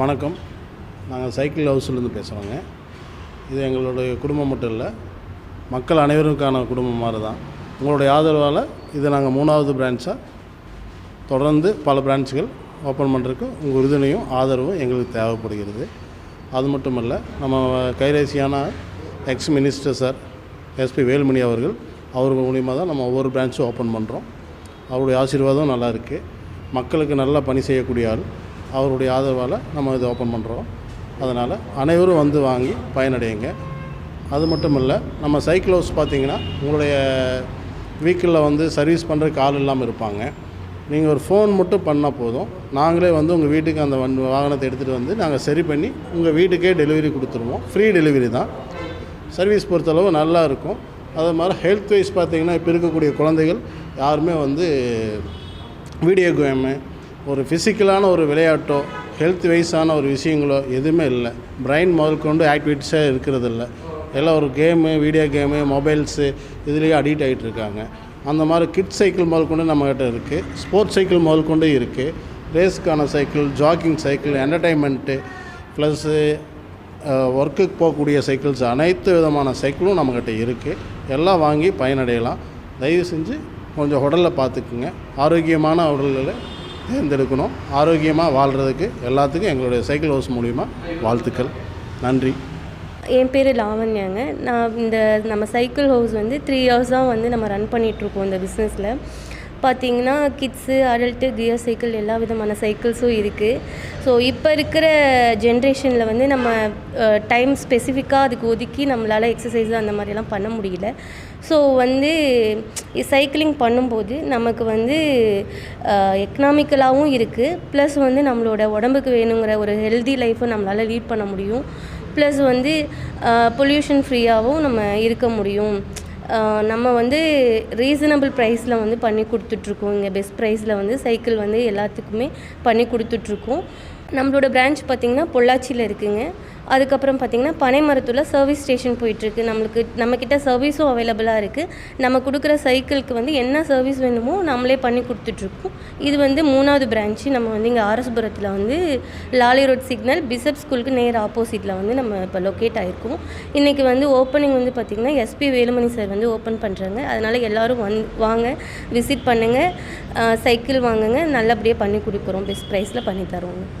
வணக்கம். நாங்கள் சைக்கிள் ஹவுஸ்லேருந்து பேசுகிறோங்க. இது எங்களுடைய குடும்பம் மட்டும் இல்லை மக்கள் அனைவருக்கான குடும்பம் மாதிரி தான். உங்களுடைய ஆதரவால் இதை நாங்கள் மூணாவது பிரான்ச்சாக தொடர்ந்து பல பிரான்ச்சுகள் ஓப்பன் பண்ணுறதுக்கு உங்கள் உறுதுணையும் ஆதரவும் எங்களுக்கு தேவைப்படுகிறது. அது மட்டும் இல்லை நம்ம கைரேசியான ex minister sir SP Velumani அவர்கள் அவர்கள் மூலியமாக தான் நம்ம ஒவ்வொரு பிரான்ச்சும் ஓப்பன் பண்ணுறோம் அவருடைய ஆசீர்வாதம் நல்லா இருக்குது மக்களுக்கு நல்லா பணி செய்யக்கூடிய ஆள். அவருடைய ஆதரவால் நம்ம இதை ஓப்பன் பண்ணுறோம் அதனால் அனைவரும் வந்து வாங்கி பயனடையுங்க. அது மட்டும் இல்லை நம்ம சைக்கிள் ஹவுஸ் பார்த்தீங்கன்னா உங்களுடைய வீக்கிளில் வந்து சர்வீஸ் பண்ணுறதுக்கு ஆள் இல்லாமல் இருப்பாங்க. நீங்கள் ஒரு ஃபோன் மட்டும் பண்ணால் போதும். நாங்களே வந்து உங்கள் வீட்டுக்கு அந்த வன் வாகனத்தை எடுத்துகிட்டு வந்து நாங்கள் சரி பண்ணி உங்கள் வீட்டுக்கே டெலிவரி கொடுத்துருவோம். ஃப்ரீ டெலிவரி தான். சர்வீஸ் பொறுத்தளவு நல்லா இருக்கும். அது மாதிரி ஹெல்த் வைஸ் பார்த்தீங்கன்னா இப்போ இருக்கக்கூடிய குழந்தைகள் யாருமே வந்து வீடியோ கேமு ஒரு ஃபிசிக்கலான ஒரு விளையாட்டோ ஹெல்த் வைஸான ஒரு விஷயங்களோ எதுவுமே இல்லை. பிரைன் முதல் கொண்டு ஆக்டிவிட்டிஸாக இருக்கிறது இல்லை எல்லாம் ஒரு கேமு வீடியோ கேமு மொபைல்ஸு இதுலேயே அடிக்ட் ஆகிட்டு இருக்காங்க. அந்த மாதிரி கிட் சைக்கிள் முதல் கொண்டு நம்மக்கிட்ட இருக்குது ஸ்போர்ட்ஸ் சைக்கிள் முதல் கொண்டு இருக்குது ரேஸ்க்கான cycle jogging cycle entertainment plus ஒர்க்குக்கு போகக்கூடிய சைக்கிள்ஸ் அனைத்து விதமான சைக்கிளும் நம்மக்கிட்ட இருக்குது எல்லாம் வாங்கி பயனடையலாம். தயவு செஞ்சு கொஞ்சம் உடலில் பார்த்துக்குங்க. ஆரோக்கியமான உடலில் தேர்ந்தெடுக்கணும். ஆரோக்கியமாக வாழ்கிறதுக்கு எல்லாத்துக்கும் எங்களுடைய சைக்கிள் ஹவுஸ் மூலிமா வாழ்த்துக்கள். நன்றி. என் பேர் லாவண்யாங்க. நான் இந்த நம்ம சைக்கிள் ஹவுஸ் வந்து த்ரீ இயர்ஸாக வந்து நம்ம ரன் பண்ணிகிட்ருக்கோம் இந்த பிஸ்னஸில் பார்த்தீங்கன்னா கிட்ஸு அடல்ட்டு கியர் சைக்கிள் எல்லா விதமான சைக்கிள்ஸும் இருக்குது ஸோ இப்போ இருக்கிற ஜென்ரேஷனில் வந்து நம்ம டைம் ஸ்பெசிஃபிக்காக அதுக்கு ஒதுக்கி நம்மளால் எக்ஸசைஸ் அந்த மாதிரிலாம் பண்ண முடியல. ஸோ வந்து சைக்கிளிங் பண்ணும்போது நமக்கு வந்து எக்கனாமிக்கலாகவும் இருக்குது ப்ளஸ் வந்து நம்மளோட உடம்புக்கு வேணுங்கிற ஒரு ஹெல்தி லைஃப்பை நம்மளால் லீட் பண்ண முடியும். ப்ளஸ் வந்து பொல்யூஷன் ஃப்ரீயாகவும் நம்ம இருக்க முடியும். நம்ம வந்து ரீசனபிள் ப்ரைஸில் வந்து பண்ணி கொடுத்துட்ருக்கோம். இங்கே பெஸ்ட் ப்ரைஸில் வந்து சைக்கிள் வந்து எல்லாத்துக்குமே பண்ணி கொடுத்துட்ருக்கோம். நம்மளோட பிரான்ச் பார்த்திங்கன்னா பொள்ளாச்சியில் இருக்குங்க. அதுக்கப்புறம் பார்த்திங்கன்னா பனைமரத்தூரில் சர்வீஸ் ஸ்டேஷன் போயிட்டுருக்கு. நம்மளுக்கு நம்மக்கிட்ட சர்வீஸும் அவைலபிளாக இருக்குது நம்ம கொடுக்குற சைக்கிளுக்கு வந்து என்ன சர்வீஸ் வேணுமோ நம்மளே பண்ணி கொடுத்துட்ருக்கோம் இது வந்து மூணாவது பிரான்ச்சு நம்ம வந்து இங்கே ஆர்எஸ்புரத்தில் வந்து லாலி ரோட் சிக்னல் பிசப் ஸ்கூலுக்கு நேர் ஆப்போசிட்டில் வந்து நம்ம இப்போ லொக்கேட் ஆகிருக்கோம் இன்றைக்கி வந்து ஓப்பனிங் வந்து பார்த்திங்கன்னா எஸ்பி வேலுமணி சார் வந்து ஓப்பன் பண்ணுறாங்க அதனால் எல்லோரும் வந் வாங்க விசிட் பண்ணுங்கள் சைக்கிள் வாங்குங்க. நல்லபடியாக பண்ணி கொடுக்குறோம். பெஸ்ட் ப்ரைஸில் பண்ணி தருவோங்க.